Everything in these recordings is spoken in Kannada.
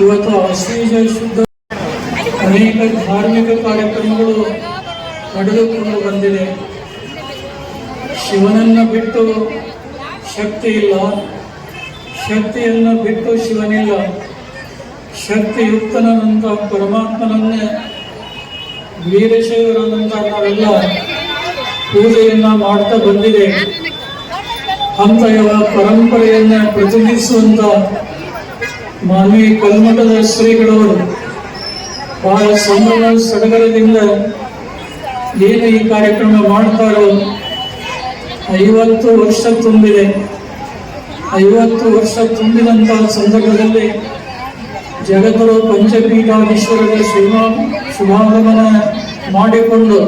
ಇವತ್ತು ಅಶ್ವೀಜ ಶುದ್ಧ ಅನೇಕ ಧಾರ್ಮಿಕ ಕಾರ್ಯಕ್ರಮಗಳು ನಡೆದುಕೊಂಡು ಬಂದಿದೆ ಶಿವನನ್ನ ಬಿಟ್ಟು ಶಕ್ತಿ ಇಲ್ಲ ಶಕ್ತಿಯನ್ನು ಬಿಟ್ಟು ಶಿವನಿಲ್ಲ ಶಕ್ತಿಯುಕ್ತನಂತ ಪರಮಾತ್ಮನನ್ನೇ ವೀರಶೈವರಾದಂಥ ನಾವೆಲ್ಲ ಪೂಜೆಯನ್ನ ಮಾಡ್ತಾ ಬಂದಿದೆ ಹಂತಯವ ಪರಂಪರೆಯನ್ನ ಪ್ರತಿನಿಧಿಸುವಂತ ಮಾನ್ವಿ ಕಲ್ಮಠದ ಶ್ರೀಗಳು ಬಹಳ ಸಂಭ್ರಮ ಸಡಗರದಿಂದ ಏನು ಈ ಕಾರ್ಯಕ್ರಮ ಮಾಡ್ತಾರೋ ಐವತ್ತು ವರ್ಷ ತುಂಬಿದೆ. ಐವತ್ತು ವರ್ಷ ತುಂಬಿದಂತಹ ಸಂದರ್ಭದಲ್ಲಿ ಜಗದ್ಗುರು ಪಂಚಪೀಠಾಧೀಶ್ವರದ ಶುಭ ಶುಭಾಗಮನ ಮಾಡಿಕೊಂಡು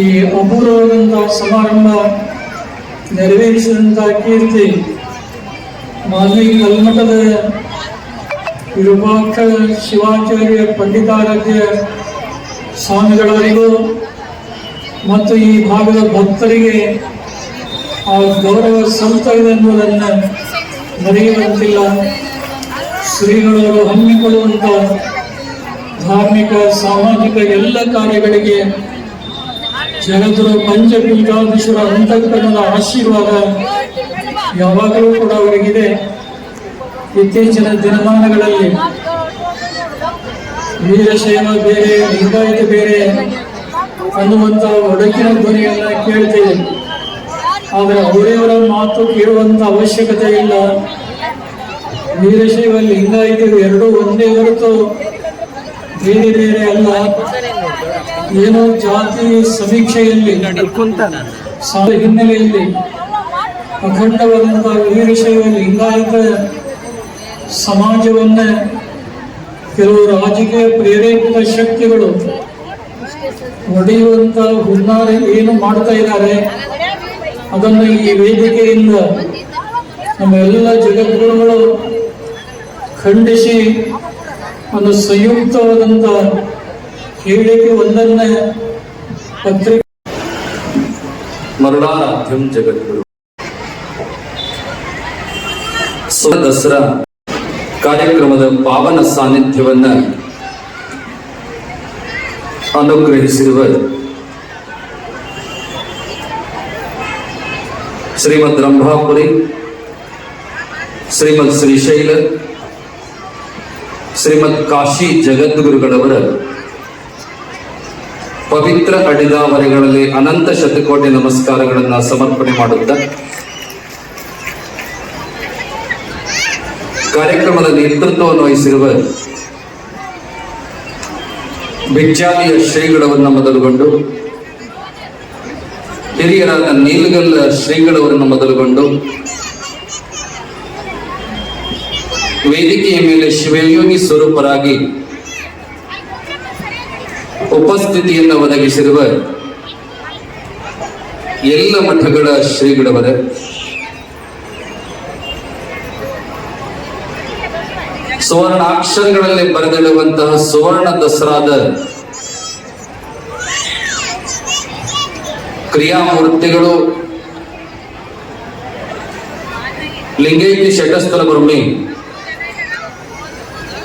ಈ ಅಪೂರ್ವವಾದಂತಹ ಸಮಾರಂಭ ನೆರವೇರಿಸಿದಂತಹ ಕೀರ್ತಿ ಮಾನ್ವಿ ಕಲ್ಮಠದ ವಿರೂಪಾಕ್ಷ ಶಿವಾಚಾರ್ಯ ಪಂಡಿತಾರಾಧ್ಯ ಸ್ವಾಮಿಗಳವರಿಗೂ ಮತ್ತು ಈ ಭಾಗದ ಭಕ್ತರಿಗೆ ಆ ಗೌರವ ಇದೆ ಎನ್ನುವುದನ್ನು ಮರೆಯುವಂತಿಲ್ಲ. ಶ್ರೀಗಳವರು ಹಮ್ಮಿಕೊಳ್ಳುವಂಥ ಧಾರ್ಮಿಕ, ಸಾಮಾಜಿಕ ಎಲ್ಲ ಕಾರ್ಯಗಳಿಗೆ ಜಗದ್ರು ಪಂಚಪೀಠಾಧೀಶ್ವರ ಅಂತಃಕರಣದ ಆಶೀರ್ವಾದ ಯಾವಾಗಲೂ ಕೂಡ ಅವರಿಗಿದೆ ಇತ್ತೀಚಿನ ದಿನಮಾನಗಳಲ್ಲಿ ವೀರಶೈವ ಬೇರೆ ಲಿಂಗಾಯತ ಬೇರೆ ಅನ್ನುವಂಥ ಒಡಕಿನ ಧ್ವನಿಯನ್ನ ಕೇಳ್ತೇವೆ. ಆದರೆ ಅವರೇವರ ಮಾತು ಕೇಳುವಂತ ಅವಶ್ಯಕತೆ ಇಲ್ಲ. ವೀರಶೈವ ಲಿಂಗಾಯತ ಎರಡೂ ಒಂದೇ ಹೊರತು ಬೇರೆ ಬೇರೆ ಅಲ್ಲ. ಏನೋ ಜಾತಿ ಸಮೀಕ್ಷೆಯಲ್ಲಿ ಸಾಲ ಹಿನ್ನೆಲೆಯಲ್ಲಿ ಅಖಂಡವಾದಂತಹ ವೀರಶೈವ ಲಿಂಗಾಯತ ಸಮಾಜವನ್ನ ಕೆಲವು ರಾಜಕೀಯ ಪ್ರೇರೇಪಿತ ಶಕ್ತಿಗಳು ಒಡೆಯುವಂತ ಹುನ್ನಾರ ಏನು ಮಾಡ್ತಾ ಇದ್ದಾರೆ, ಅದನ್ನು ಈ ವೇದಿಕೆಯಿಂದ ನಮ್ಮ ಎಲ್ಲ ಜಗದ್ಗುರುಗಳು ಖಂಡಿಸಿ ಒಂದು ಸಂಯುಕ್ತವಾದಂತ ಹೇಳಿಕೆ ಒಂದನ್ನ ಪತ್ರಿಕೆ ಮರಣಾರ್ಥಂ ಜಗದ್ಗುರು. ಸೊ ದಸರಾ ಕಾರ್ಯಕ್ರಮದ ಪಾವನ ಸಾನ್ನಿಧ್ಯವನ್ನ ಅನುಗ್ರಹಿಸಿರುವ ಶ್ರೀಮದ್ ರಂಭಾಪುರಿ, ಶ್ರೀಮದ್ ಶ್ರೀಶೈಲ, ಶ್ರೀಮದ್ ಕಾಶಿ ಜಗದ್ಗುರುಗಳವರ ಪವಿತ್ರ ಅಡಿದಾವರೆಗಳಲ್ಲಿ ಅನಂತ ಶತಕೋಟಿ ನಮಸ್ಕಾರಗಳನ್ನು ಸಮರ್ಪಣೆ ಮಾಡುತ್ತಾ ಕಾರ್ಯಕ್ರಮದ ನೇತೃತ್ವವನ್ನು ವಹಿಸಿರುವ ಬಿಚ್ಚಾಲಿಯ ಶ್ರೀಗಳವರನ್ನ ಮೊದಲುಗೊಂಡು, ಹಿರಿಯರಾದ ನೀಲಗಲ್ಲ ಶ್ರೀಗಳವರನ್ನು ಮೊದಲುಗೊಂಡು, ವೇದಿಕೆಯ ಮೇಲೆ ಶಿವಯೋಗಿ ಸ್ವರೂಪರಾಗಿ ಉಪಸ್ಥಿತಿಯನ್ನು ಒದಗಿಸಿರುವ ಎಲ್ಲ ಮಠಗಳ ಶ್ರೀಗಳವರ. ಸುವರ್ಣ ಅಕ್ಷರಗಳಲ್ಲಿ ಬರೆದಿಡುವಂತಹ ಸುವರ್ಣ ದಸರಾದ ಕ್ರಿಯಾಮೂರ್ತಿಗಳು ಲಿಂಗೈತಿ ಶಟಸ್ಥಲ ಬ್ರಹ್ಮಿ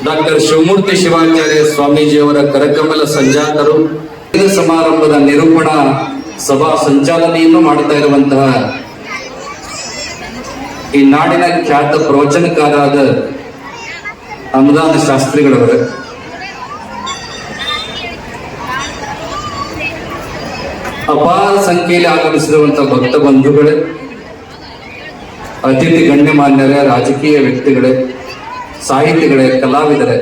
ಡಾಕ್ಟರ್ ಶಿವಮೂರ್ತಿ ಶಿವಾಚಾರ್ಯ ಸ್ವಾಮೀಜಿಯವರ ಕರಕಮಲ ಸಂಜಾತರು ಸಮಾರಂಭದ ನಿರೂಪಣಾ ಸಭಾ ಸಂಚಾಲನೆಯನ್ನು ಮಾಡುತ್ತಾ ಇರುವಂತಹ ಈ ನಾಡಿನ ಖ್ಯಾತ ಪ್ರವಚನಕಾರಾದ ಅನುದಾನ ಶಾಸ್ತ್ರಿಗಳವರ ಅಪಾರ ಸಂಖ್ಯೆಯಲ್ಲಿ ಆಗಮಿಸಿರುವಂತಹ ಭಕ್ತ ಬಂಧುಗಳೇ ಅತಿಥಿ ಗಣ್ಯಮಾನ್ಯರೇ, ರಾಜಕೀಯ ವ್ಯಕ್ತಿಗಳೇ, ಸಾಹಿತಿಗಳೇ, ಕಲಾವಿದರೇ,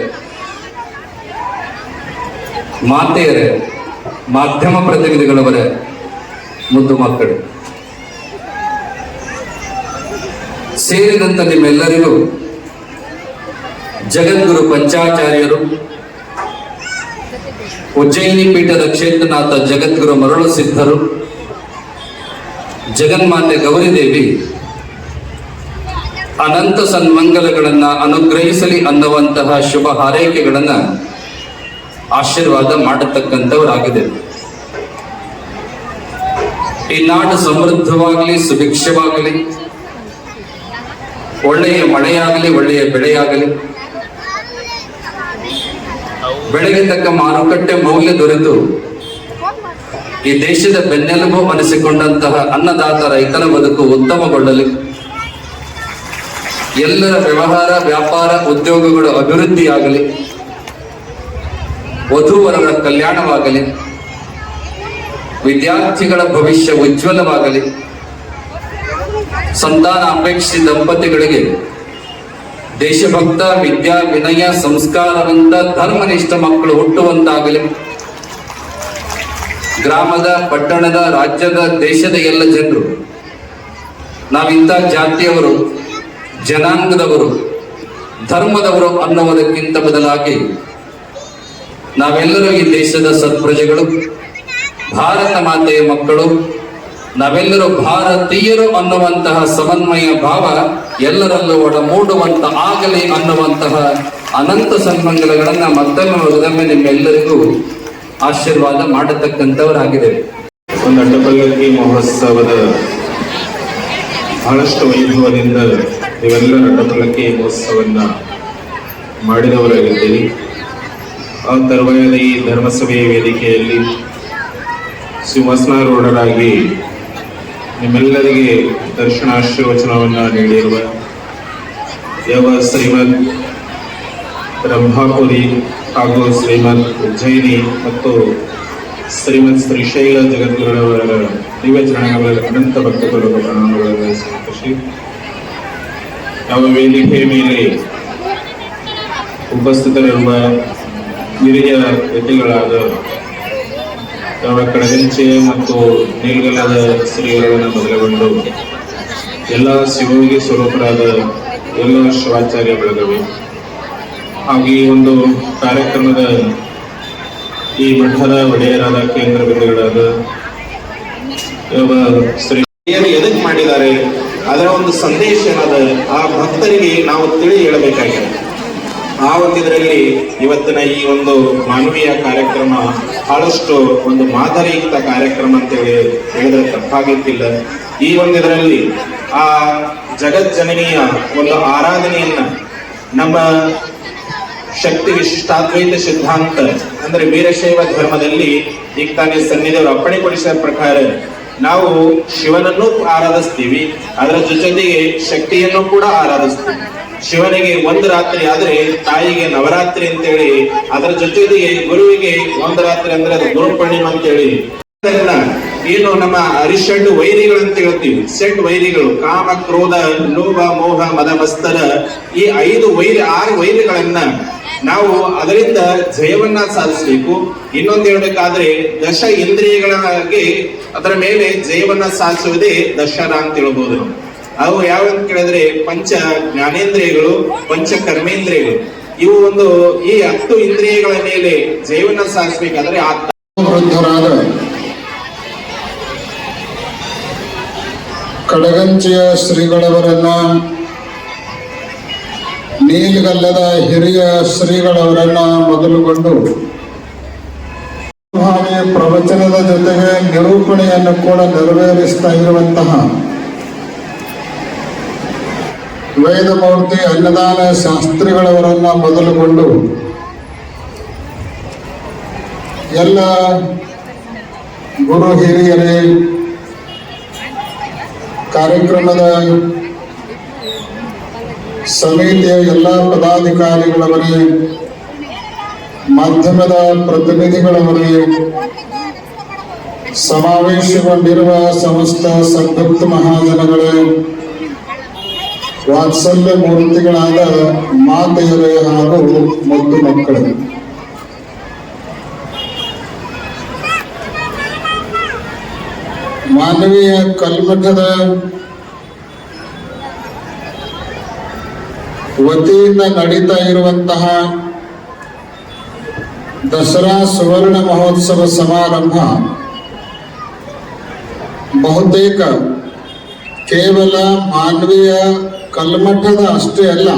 ಮಾತೆಯರೇ, ಮಾಧ್ಯಮ ಪ್ರತಿನಿಧಿಗಳವರೇ, ಮುದ್ದು ಮಕ್ಕಳು. ಸೇರಿದಂತ ನಿಮ್ಮೆಲ್ಲರಿಗೂ ಜಗದ್ಗುರು ಪಂಚಾಚಾರ್ಯರು, ಉಜ್ಜಯಿನಿ ಪೀಠದ ಕ್ಷೇತ್ರನಾಥ ಜಗದ್ಗುರು ಮರಳು ಸಿದ್ಧರು ಜಗನ್ಮಾತೆ ಗೌರಿದೇವಿ ಅನಂತ ಸನ್ಮಂಗಲಗಳನ್ನ ಅನುಗ್ರಹಿಸಲಿ ಅನ್ನುವಂತಹ ಶುಭ ಹಾರೈಕೆಗಳನ್ನ ಆಶೀರ್ವಾದ ಮಾಡತಕ್ಕಂಥವರಾಗಿದೆ. ಈ ನಾಡು ಸಮೃದ್ಧವಾಗಲಿ, ಸುಭಿಕ್ಷವಾಗಲಿ, ಒಳ್ಳೆಯ ಮಳೆಯಾಗಲಿ, ಒಳ್ಳೆಯ ಬೆಳೆಯಾಗಲಿ ಬೆಳೆಗೆ ತಕ್ಕ ಮಾರುಕಟ್ಟೆ ಮೌಲ್ಯ ದೊರೆತು. ಈ ದೇಶದ ಬೆನ್ನೆಲುಬು ಅನಿಸಿಕೊಂಡಂತಹ ಅನ್ನದಾತ ರೈತನ ಬದುಕು ಉತ್ತಮಗೊಳ್ಳಲಿ. ಎಲ್ಲರ ವ್ಯವಹಾರ, ವ್ಯಾಪಾರ, ಉದ್ಯೋಗಗಳು ಅಭಿವೃದ್ಧಿಯಾಗಲಿ. ವಧುವರರ ಕಲ್ಯಾಣವಾಗಲಿ. ವಿದ್ಯಾರ್ಥಿಗಳ ಭವಿಷ್ಯ ಉಜ್ವಲವಾಗಲಿ. ಸಂತಾನ ಅಪೇಕ್ಷಿ ದಂಪತಿಗಳಿಗೆ ದೇಶಭಕ್ತ, ವಿದ್ಯಾ, ವಿನಯ ಸಂಸ್ಕಾರವಂತ ಧರ್ಮನಿಷ್ಠ ಮಕ್ಕಳು ಹುಟ್ಟುವಂತಾಗಲಿ. ಗ್ರಾಮದ, ಪಟ್ಟಣದ, ರಾಜ್ಯದ, ದೇಶದ ಎಲ್ಲ ಜನರು ನಾವಿಂಥ ಜಾತಿಯವರು, ಜನಾಂಗದವರು, ಧರ್ಮದವರು ಅನ್ನುವುದಕ್ಕಿಂತ ಬದಲಾಗಿ ನಾವೆಲ್ಲರೂ ಈ ದೇಶದ ಸತ್ಪ್ರಜೆಗಳು, ಭಾರತ ಮಾತೆಯ ಮಕ್ಕಳು ನಾವೆಲ್ಲರೂ ಭಾರತೀಯರು ಅನ್ನುವಂತಹ ಸಮನ್ವಯ ಭಾವ ಎಲ್ಲರಲ್ಲೂ ಒಡ ಮೂಡುವಂತ ಆಗಲಿ ಅನ್ನುವಂತಹ ಅನಂತ ಸನ್ಮಂಗಲಗಳನ್ನ ಮತ್ತೊಮ್ಮೆ ಮಗದೊಮ್ಮೆ ನಿಮ್ಮೆಲ್ಲರಿಗೂ ಆಶೀರ್ವಾದ ಮಾಡತಕ್ಕಂಥವರಾಗಿದ್ದೇವೆ. ಒಂದು ಅಡ್ಡಪಲ್ಲಕ್ಕಿ ಮಹೋತ್ಸವದ ಬಹಳಷ್ಟು ವೈಭವದಿಂದ ನೀವೆಲ್ಲರೂ ಅಡ್ಡಪಲ್ಲಕ್ಕಿ ಮಹೋತ್ಸವನ್ನ ಮಾಡಿದವರಾಗಿದ್ದೀರಿ. ಆ ತರುವಾಯದ ಈ ಧರ್ಮಸಭೆಯ ವೇದಿಕೆಯಲ್ಲಿ ಸಿಂಹಾಸನಾರೂಢರಾಗಿ ನಿಮ್ಮೆಲ್ಲರಿಗೆ ದರ್ಶನಾಶೀರ್ವಚನವನ್ನ ನೀಡಿರುವ ದೇವ ಶ್ರೀಮದ್ ಬ್ರಹ್ಮಾಪುರಿ ಹಾಗೂ ಶ್ರೀಮದ್ ಉಜ್ಜಯಿನಿ ಮತ್ತು ಶ್ರೀಮದ್ ಶ್ರೀಶೈಲ ಜಗದ್ಗುರುಗಳವರ ದಿವ್ಯಚರಣಗಳ ಅನಂತ ಭಕ್ತಗಳು ಪ್ರಣಾಮಗಳನ್ನು ಸಂತೋಷಿ ನಮ್ಮ ವೇದಿಕೆ ಮೇಲೆ ಉಪಸ್ಥಿತರಿರುವ ಹಿರಿಯ ವ್ಯಕ್ತಿಗಳಾದ ಕಡಗಂಚೆ ಮತ್ತು ನೀಲ್ಗಲ್ಲದ ಸ್ತ್ರೀಯರನ್ನು ಮೊದಲುಗೊಂಡು ಎಲ್ಲ ಶಿವೋಗಿ ಸ್ವರೂಪರಾದ ಎಲ್ಲ ಶಿವಾಚಾರ್ಯ ಬೆಳಗವಿ ಹಾಗೂ ಈ ಒಂದು ಕಾರ್ಯಕ್ರಮದ ಈ ಮಠದ ಒಡೆಯರಾದ ಕೇಂದ್ರ ಬಿಂದುಗಳಾದ ಶ್ರೀ ಎದಕ್ ಮಾಡಿದ್ದಾರೆ. ಅದರ ಒಂದು ಸಂದೇಶ ಏನಾದ ಆ ಭಕ್ತರಿಗೆ ನಾವು ತಿಳಿ ಹೇಳಬೇಕಾಗಿದೆ. ಆ ಒಂದು ಇದರಲ್ಲಿ ಇವತ್ತಿನ ಈ ಒಂದು ಮಾನವೀಯ ಕಾರ್ಯಕ್ರಮ ಬಹಳಷ್ಟು ಒಂದು ಮಾದರಿಯುಕ್ತ ಕಾರ್ಯಕ್ರಮ ಅಂತೇಳಿ ಹೇಳಿದ್ರೆ ತಪ್ಪಾಗಿತ್ತಿಲ್ಲ. ಈ ಒಂದು ಇದರಲ್ಲಿ ಆ ಜಗಜ್ಜನನಿಯ ಒಂದು ಆರಾಧನೆಯನ್ನ ನಮ್ಮ ಶಕ್ತಿ ವಿಶಿಷ್ಟಾದ್ವೈತ ಸಿದ್ಧಾಂತ ಅಂದ್ರೆ ವೀರಶೈವ ಧರ್ಮದಲ್ಲಿ ಈಗ ತಾನೇ ಸನ್ನಿಧಿಯವರು ಅಪ್ಪಣೆಗೊಳಿಸಿದ ಪ್ರಕಾರ ನಾವು ಶಿವನನ್ನು ಆರಾಧಿಸ್ತೀವಿ. ಅದರ ಜೊತೆಗೆ ಶಕ್ತಿಯನ್ನು ಕೂಡ ಆರಾಧಿಸ್ತೀವಿ. ಶಿವನಿಗೆ ಒಂದು ರಾತ್ರಿ ಆದ್ರೆ ತಾಯಿಗೆ ನವರಾತ್ರಿ ಅಂತೇಳಿ, ಅದರ ಜೊತೆಗೆ ಗುರುವಿಗೆ ಒಂದು ರಾತ್ರಿ ಅಂದ್ರೆ ಅದು ಗುರು ಪೂರ್ಣಿಮಾ ಅಂತೇಳಿ. ಏನು ನಮ್ಮ ಅರಿಷಡ್ ವೈರಿಗಳು ಅಂತ ಹೇಳ್ತೀವಿ. ಸೆಟ್ ವೈರಿಗಳು, ಕಾಮ, ಕ್ರೋಧ, ಲೋಭ, ಮೋಹ, ಮದ, ಮಸ್ತರ. ಈ ಐದು ವೈರಿ, ಆರು ವೈರಿಗಳನ್ನ ನಾವು ಅದರಿಂದ ಜಯವನ್ನ ಸಾಧಿಸಬೇಕು. ಇನ್ನೊಂದು ಹೇಳ್ಬೇಕಾದ್ರೆ ದಶ ಇಂದ್ರಿಯಗಳಾಗಿ ಅದರ ಮೇಲೆ ಜಯವನ್ನ ಸಾಧಿಸುವುದೇ ದಶರ ಅಂತ ಹೇಳ್ಬೋದು. ಅವು ಯಾವ ಕೇಳಿದ್ರೆ ಪಂಚ ಜ್ಞಾನೇಂದ್ರಿಯಗಳು, ಪಂಚ ಕರ್ಮೇಂದ್ರಿಯಗಳು. ಇವು ಒಂದು ಈ ಹತ್ತು ಇಂದ್ರಿಯಗಳ ಮೇಲೆ ಜೀವನ ಸಾಗಿಸ್ಬೇಕಾದ್ರೆ ಆತ್ಮವೃದ್ಧರಾದ ವೃದ್ಧರಾದ ಕಡಗಂಚಿಯ ಶ್ರೀಗಳವರನ್ನ, ನೀಲ್ಗಲ್ಲದ ಹಿರಿಯ ಶ್ರೀಗಳವರನ್ನ ಮೊದಲುಗೊಂಡು ಪ್ರವಚನದ ಜೊತೆಗೆ ನಿರೂಪಣೆಯನ್ನು ಕೂಡ ನೆರವೇರಿಸ್ತಾ ಇರುವಂತಹ ವೇದಮೂರ್ತಿ ಅನ್ನದಾನ ಶಾಸ್ತ್ರಿಗಳವರನ್ನ ಮೊದಲುಗೊಂಡು ಎಲ್ಲ ಗುರು ಹಿರಿಯರೇ, ಕಾರ್ಯಕ್ರಮದ ಸಮಿತಿಯ ಎಲ್ಲ ಪದಾಧಿಕಾರಿಗಳವರೇ, ಮಾಧ್ಯಮದ ಪ್ರತಿನಿಧಿಗಳವರೇ, ಸಮಾವೇಶಗೊಂಡಿರುವ ಸಮಸ್ತ ಸಂಯುಕ್ತ ಮಹಾಜನಗಳೇ ವಾತ್ಸಲ್ಯ ಮೂರ್ತಿಗಳಾದ ಮಾತೆಯರೇ ಹಾಗೂ ಮದ್ದು ಮಕ್ಕಳು. ಮಾನವೀಯ ಕಲ್ಮಠದ ವತಿಯಿಂದ ನಡೀತಾ ಇರುವಂತಹ ದಸರಾ ಸುವರ್ಣ ಮಹೋತ್ಸವ ಸಮಾರಂಭ ಬಹುತೇಕ ಕೇವಲ ಮಾನವೀಯ ಕಲ್ಮಠದ ಅಷ್ಟೇ ಅಲ್ಲ,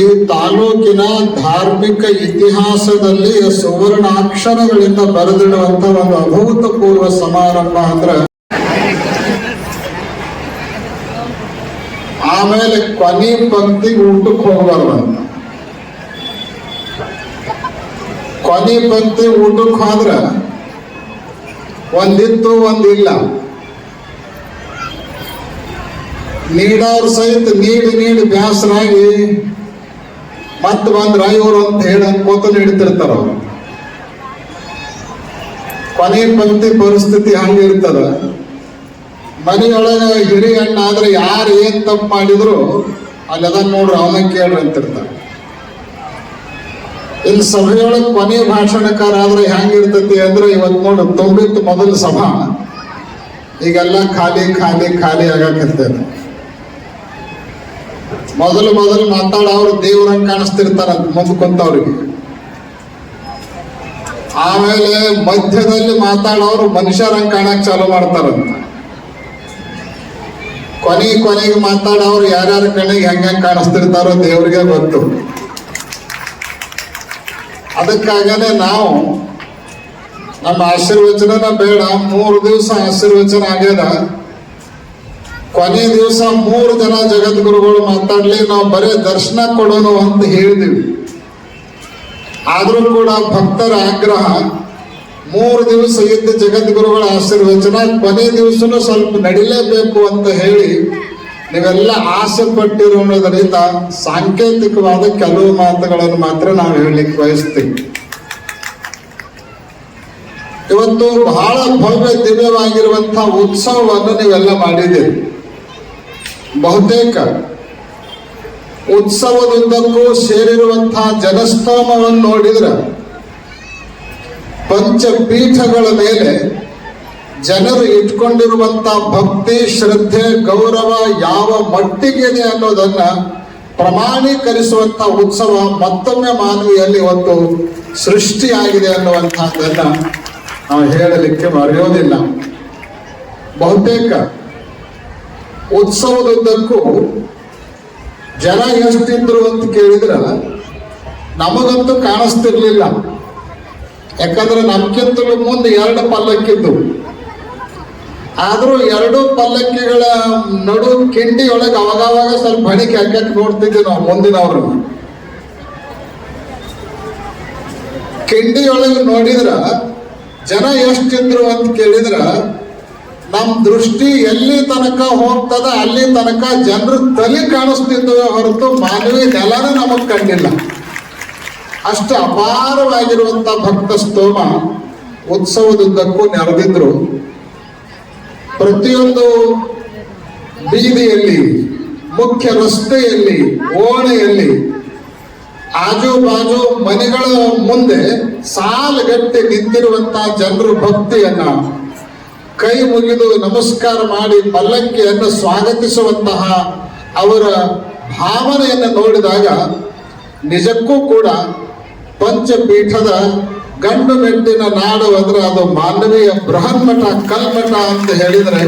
ಈ ತಾಲೂಕಿನ ಧಾರ್ಮಿಕ ಇತಿಹಾಸದಲ್ಲಿ ಸುವರ್ಣಾಕ್ಷರಗಳಿಂದ ಬರೆದಿಡುವಂತ ಒಂದು ಅಭೂತಪೂರ್ವ ಸಮಾರಂಭ ಅಂದ್ರೆ, ಆಮೇಲೆ ಕೊನೆ ಪಂಕ್ತಿ ಊಟಕ್ಕೆ ಹೋಗ್ಬಾರ್ದಂತ ಕೊನೆ ಪಂಕ್ತಿ ಊಟಕ್ಕೆ ಹೋದ್ರ ಒಂದಿತ್ತು ಒಂದಿಲ್ಲ. ನೀಡೋರ್ ಸಹಿತ ನೀಡಿ ನೀಡಿ ಬ್ಯಾಸರಾಗಿ ಮತ್ತೆ ಬಂದ್ರ ಇವರು ಅಂತ ಹೇಳಿ ಅನ್ಕೋತ ನೀಡ್ತಿರ್ತಾರ ಅವ್ರು. ಕೊನೆ ಪಂಕ್ತಿ ಪರಿಸ್ಥಿತಿ ಹಂಗಿರ್ತದ ಮನೆಯೊಳಗ ಹಿರಿ ಅಣ್ಣ ಆದ್ರೆ ಯಾರು ಏನ್ ತಪ್ಪು ಮಾಡಿದ್ರು ಅಲ್ಲೆದ ನೋಡ್ರಿ ಅವನ ಕೇಳ್ರಿ ಅಂತಿರ್ತಾರೆ ಇಲ್ಲಿ ಸಭೆಯೊಳಗೆ ಕೊನೆ ಭಾಷಣಕಾರ ಆದ್ರೆ ಹೆಂಗಿರ್ತತಿ ಅಂದ್ರೆ ಇವತ್ತು ನೋಡು ತುಂಬಿತ್ತು ಮೊದಲ ಸಭಾ. ಈಗೆಲ್ಲ ಖಾಲಿ ಖಾಲಿ ಖಾಲಿ ಆಗಾಕತ್ತೇನೆ. ಮೊದಲು ಮೊದಲು ಮಾತಾಡೋರು ದೇವ್ರಂಗ್ ಕಾಣಿಸ್ತಿರ್ತಾರ ಮುಂದೆ ಕುಂತವ್ರಿಗೆ. ಆಮೇಲೆ ಮಧ್ಯದಲ್ಲಿ ಮಾತಾಡೋರು ಮನುಷ್ಯರಂಗ್ ಕಾಣಕ್ ಚಾಲು ಮಾಡ್ತಾರಂತ ಕೊನೆ ಕೊನೆಗೆ ಮಾತಾಡೋರು ಯಾರ್ಯಾರ ಕಣ್ಣಿಗೆ ಹೆಂಗ ಕಾಣಿಸ್ತಿರ್ತಾರೋ ದೇವ್ರಿಗೆ ಗೊತ್ತು. ಅದಕ್ಕಾಗನೆ ನಾವು ನಮ್ಮ ಆಶೀರ್ವಚನ ಬೇಡ, ಮೂರು ದಿವಸ ಆಶೀರ್ವಚನ ಆಗ್ಯದ. ಕೊನೆ ದಿವಸ ಮೂರು ಜನ ಜಗದ್ಗುರುಗಳು ಮಾತಾಡ್ಲಿ, ನಾವು ಬರೇ ದರ್ಶನ ಕೊಡೋನು ಅಂತ ಹೇಳಿದಿವಿ. ಆದ್ರೂ ಕೂಡ ಭಕ್ತರ ಆಗ್ರಹ. ಮೂರು ದಿವಸ ಇದ್ದ ಜಗದ್ಗುರುಗಳ ಆಶೀರ್ವಚನ, ಕೊನೆ ದಿವಸನೂ ಸ್ವಲ್ಪ ನಡಿಲೇಬೇಕು ಅಂತ ಹೇಳಿ ನೀವೆಲ್ಲ ಆಸೆ ಪಟ್ಟಿರೋದ್ರಿಂದ ಸಾಂಕೇತಿಕವಾದ ಕೆಲವು ಮಾತುಗಳನ್ನು ಮಾತ್ರ ನಾವು ಹೇಳಲಿಕ್ಕೆ ಬಯಸ್ತೀವಿ. ಇವತ್ತು ಬಹಳ ಭವ್ಯ ದಿವ್ಯವಾಗಿರುವಂತಹ ಉತ್ಸವವನ್ನು ನೀವೆಲ್ಲ ಮಾಡಿದ್ದೀರಿ. ಬಹುತೇಕ ಉತ್ಸವದುದ್ದಕ್ಕೂ ಸೇರಿರುವಂತಹ ಜನಸ್ತೋಮವನ್ನು ನೋಡಿದ್ರೆ ಪಂಚಪೀಠಗಳ ಮೇಲೆ ಜನರು ಇಟ್ಕೊಂಡಿರುವಂತಹ ಭಕ್ತಿ, ಶ್ರದ್ಧೆ, ಗೌರವ ಯಾವ ಮಟ್ಟಿಗಿದೆ ಅನ್ನೋದನ್ನ ಪ್ರಮಾಣೀಕರಿಸುವಂತ ಉತ್ಸವ ಮತ್ತೊಮ್ಮೆ ಮಾನವಿಯಲ್ಲಿ ಒಂದು ಸೃಷ್ಟಿಯಾಗಿದೆ ಅನ್ನುವಂತಹದ್ದನ್ನ ನಾವು ಹೇಳಲಿಕ್ಕೆ ಮರೆಯೋದಿಲ್ಲ. ಬಹುತೇಕ ಉತ್ಸವದುದ್ದಕ್ಕೂ ಜನ ಎಷ್ಟಿದ್ರು ಅಂತ ಕೇಳಿದ್ರ ನಮಗಂತೂ ಕಾಣಿಸ್ತಿರ್ಲಿಲ್ಲ. ಯಾಕಂದ್ರೆ ನಮ್ಗಿಂತಲೂ ಮುಂದೆ ಎರಡು ಪಲ್ಲಕ್ಕಿದ್ದು. ಆದರೂ ಎರಡು ಪಲ್ಲಕ್ಕಿಗಳ ನಡು ಕಿಂಡಿ ಒಳಗೆ ಅವಾಗವಾಗ ಸ್ವಲ್ಪ ಬಣಿಕೆ ಹಾಕಕ್ ನೋಡ್ತಿದ್ವಿ ನಾವು ಮುಂದಿನವ್ರು. ಕಿಂಡಿ ಒಳಗೆ ನೋಡಿದ್ರ ಜನ ಎಷ್ಟಿದ್ರು ಅಂತ ಕೇಳಿದ್ರ ನಮ್ ದೃಷ್ಟಿ ಎಲ್ಲಿ ತನಕ ಹೋಗ್ತದ, ಅಲ್ಲಿ ತನಕ ಜನರು ತಲೆ ಕಾಣಿಸ್ತಿದ್ದವೆ ಹೊರತು ಮಾನವಿ ನೆಲನ ನಮಗ್ ಕಂಡಿಲ್ಲ. ಅಷ್ಟು ಅಪಾರವಾಗಿರುವಂತ ಭಕ್ತ ಸ್ತೋಮ ಉತ್ಸವದುದ್ದಕ್ಕೂ ನೆರೆದಿದ್ರು. ಪ್ರತಿಯೊಂದು ಬೀದಿಯಲ್ಲಿ, ಮುಖ್ಯ ರಸ್ತೆಯಲ್ಲಿ, ಓಣೆಯಲ್ಲಿ, ಆಜು ಬಾಜು ಮನೆಗಳ ಮುಂದೆ ಸಾಲುಗಟ್ಟಿ ನಿಂತಿರುವಂತಹ ಜನರು ಭಕ್ತಿಯನ್ನ ಕೈ ಮುಗಿದು ನಮಸ್ಕಾರ ಮಾಡಿ ಪಲ್ಲಕ್ಕಿಯನ್ನು ಸ್ವಾಗತಿಸುವಂತಹ ಅವರ ಭಾವನೆಯನ್ನು ನೋಡಿದಾಗ ನಿಜಕ್ಕೂ ಕೂಡ ಪಂಚಪೀಠದ ಗಂಡು ಮೆಟ್ಟಿನ ನಾಡು ಅಂದ್ರೆ ಅದು ಮಾನವೀಯ ಬೃಹನ್ಮಠ ಕಲ್ಮಠ ಅಂತ ಹೇಳಿದ್ರೆ